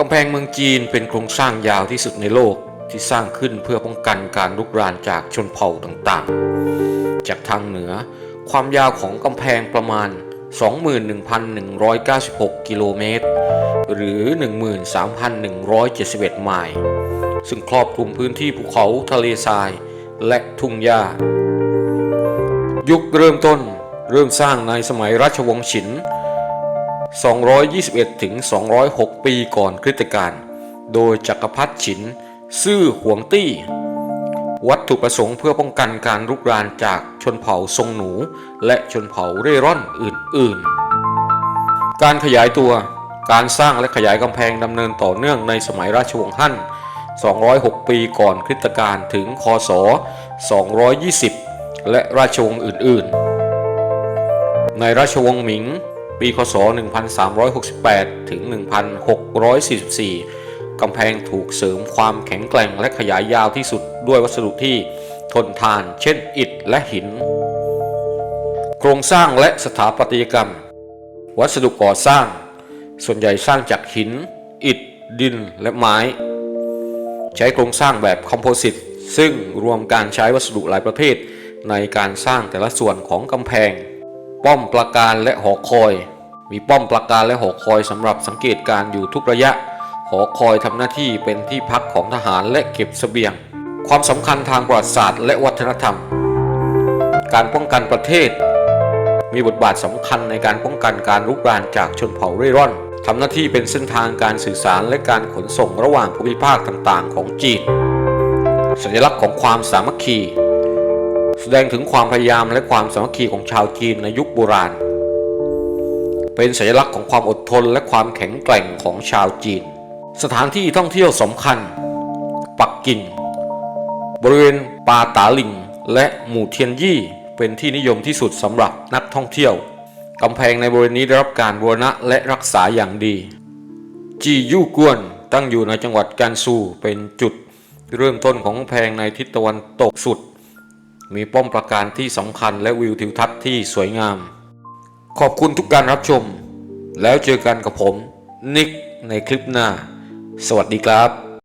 กำแพงเมืองจีนเป็นโครงสร้างยาวที่สุดในโลกที่สร้างขึ้นเพื่อป้องกันการลุกรานจากชนเผ่าต่างๆ จากทางเหนือ ความยาวของกำแพงประมาณ 21,196 กิโลเมตร หรือ 13,171 ไมล์ ซึ่งครอบคลุมพื้นที่ภูเขาทะเลทราย และทุ่งหญ้า ยุคเริ่มต้นเริ่มสร้างในสมัยราชวงศ์ฉิน 221ถึง206 ปีก่อนคริสตกาลโดยจักรพรรดิฉิน ซื่อหวงตี้ วัตถุประสงค์เพื่อป้องกันการรุกรานจากชนเผ่าทรงหนู และชนเผ่าเร่ร่อนอื่นๆ การขยายตัวการสร้างและขยายกำแพงดำเนินต่อเนื่องในสมัยราชวงศ์ฮั่น 206 ปีก่อนคริสตกาลถึงคศ 220 และราชวงศ์อื่นๆ ในราชวงศ์หมิง ปีคศ 1368 ถึง 1644 กำแพงถูกเสริมความแข็งแกร่งและขยายยาวที่สุดด้วยวัสดุที่ทนทาน เช่นอิฐและหิน โครงสร้างและสถาปัตยกรรม วัสดุก่อสร้าง ส่วนใหญ่สร้างจากหิน อิฐ ดินและไม้ ใช้โครงสร้างแบบคอมโพสิตซึ่งรวมการใช้วัสดุหลายประเภทในการสร้างแต่ละส่วนของกำแพง ป้อมปราการและหอคอย มีป้อมปราการและหอคอยสำหรับสังเกตการณ์อยู่ทุกระยะ หอคอยทำหน้าที่เป็นที่พักของทหารและเก็บเสบียง ความสำคัญทางประวัติศาสตร์และวัฒนธรรม การป้องกันประเทศ มีบทบาทสำคัญในการป้องกันการลุกรานจากชนเผ่าเร่ร่อนทำหน้าที่เป็นเส้นทางการสื่อสารและการขนส่งระหว่างภูมิภาคต่างๆ ของจีน สัญลักษณ์ของความสามัคคี แสดงถึงความพยายามและความสามัคคีของชาวจีนในยุคโบราณ เป็นสัญลักษณ์ของความอดทนและความแข็งแกร่งของชาวจีน สถานที่ท่องเที่ยวสำคัญ ปักกิ่ง บริเวณปาตาลิง และหมู่เทียนยี่เป็นที่นิยมที่สุดสำหรับนักท่องเที่ยวกำแพงในบริเวณนี้ได้รับการบูรณะและรักษาอย่างดี จียู่กวนตั้งอยู่ในจังหวัดกันซูเป็นจุดเริ่มต้นของกำแพงในทิศตะวันตกสุด มีป้อมปราการที่สำคัญและวิวทิวทัศน์ที่สวยงาม ขอบคุณทุกการรับชม แล้วเจอกันกับผม นิกในคลิปหน้า สวัสดีครับ